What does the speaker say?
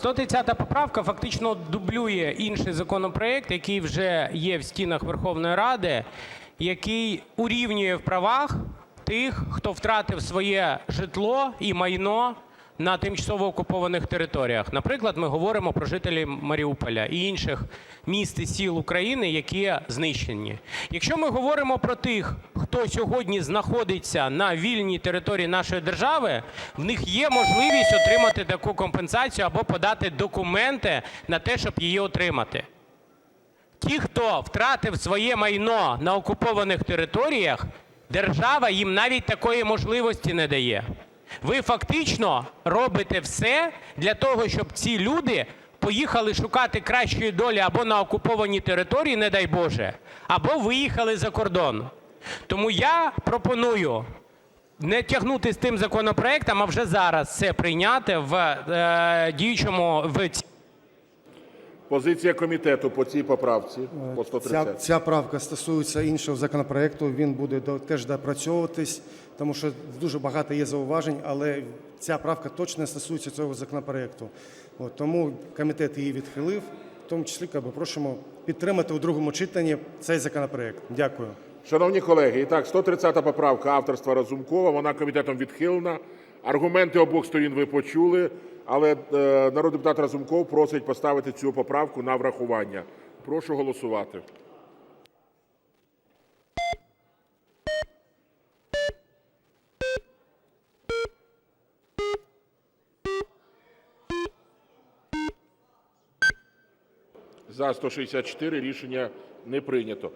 130 поправка фактично дублює інший законопроект, який вже є в стінах Верховної Ради, який урівнює в правах тих, хто втратив своє житло і майно на тимчасово окупованих територіях. Наприклад, ми говоримо про жителів Маріуполя і інших міст і сіл України, які знищені. Якщо ми говоримо про тих, хто сьогодні знаходиться на вільній території нашої держави, в них є можливість отримати таку компенсацію або подати документи на те, щоб її отримати. Ті, хто втратив своє майно на окупованих територіях, держава їм навіть такої можливості не дає. Ви фактично робите все для того, щоб ці люди поїхали шукати кращої долі або на окуповані території, не дай Боже, або виїхали за кордон. Тому я пропоную не тягнути з тим законопроектом, а вже зараз це прийняти в е, діючому Позиція комітету по цій поправці, по Ця, 130. ця правка стосується іншого законопроекту. Він буде до- теж допрацьовуватись, тому що дуже багато є зауважень, але ця правка точно стосується цього законопроекту. От, тому комітет її відхилив, в тому числі якби, просимо підтримати у другому читанні цей законопроект. Дякую. Шановні колеги, і так, 130 поправка авторства Разумкова, вона комітетом відхилена. Аргументи обох сторін ви почули, але е, народний депутат Разумков просить поставити цю поправку на врахування. Прошу голосувати. За 164 рішення не прийнято.